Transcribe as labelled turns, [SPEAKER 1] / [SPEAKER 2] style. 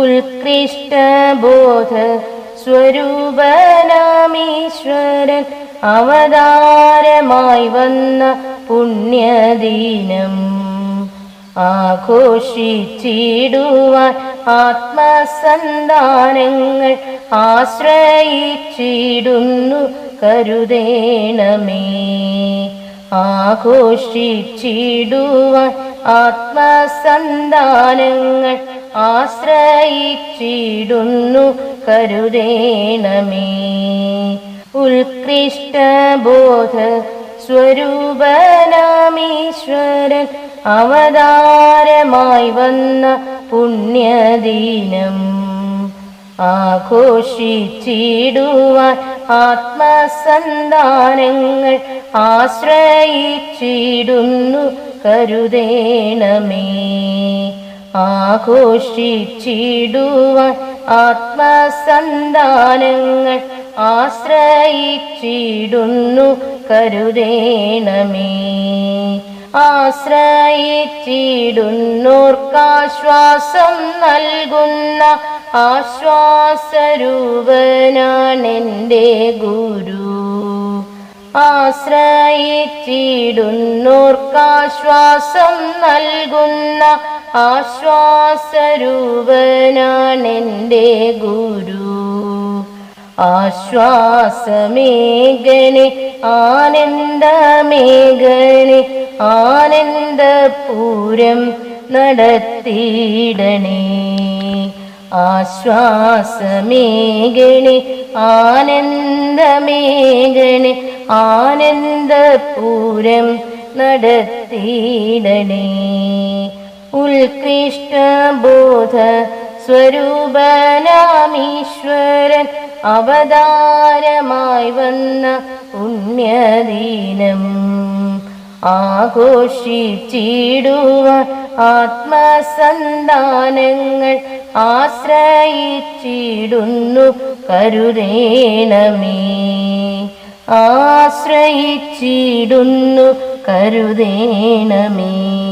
[SPEAKER 1] ഉത്കൃഷ്ടബോധ സ്വരൂപനാമീശ്വരൻ അവതാരമായി വന്ന പുണ്യദീനം. ആഘോഷിച്ചിടുവാൻ ആത്മസന്താനങ്ങൾ ആശ്രയിച്ചിടുന്നു കരുതേണമേ. ആഘോഷിച്ചിടുവാൻ ആത്മസന്താനങ്ങൾ ആശ്രയിച്ചിടുന്നു കരുതേണമേ. ഉത്കൃഷ്ടബോധ സ്വരൂപനാമീശ്വരൻ അവതാരമായി വന്ന പുണ്യദീനം ആഘോഷിച്ചിടുവാൻ ആത്മസന്താനങ്ങൾ ആശ്രയിച്ചിടുന്നു കരുതേണമേ. ആഘോഷിച്ചിടുവാൻ ആത്മസന്താനങ്ങൾ ആശ്രയിച്ചിടുന്നു കരുതേണമേ. ആശ്രയിച്ചിടുന്നോർക്കാശ്വാസം നൽകുന്ന ആശ്വാസരൂപനാണെന്റെ ഗുരു. ആശ്രയിച്ചിടുന്നോർക്കാശ്വാസം നൽകുന്ന ആശ്വാസരൂപനാണെന്റെ ഗുരു. ആശ്വാസമേഘനെ ആനന്ദമേഘനെ ആനന്ദപൂരം നടത്തിയിടണേ. ആശ്വാസമേഘനെ ആനന്ദമേഘനെ ആനന്ദപൂരം നടത്തിയിടണേ. ഉത്കൃഷ്ടബോധ സ്വരൂപനാമീശ്വരൻ അവതാരമായി വന്ന പുണ്യദീനം ആഘോഷിച്ചിടുവാൻ ആത്മസന്താനങ്ങൾ ആശ്രയിച്ചിടുന്നു കരുതേണമേ. ആശ്രയിച്ചിടുന്നു കരുതേണമേ.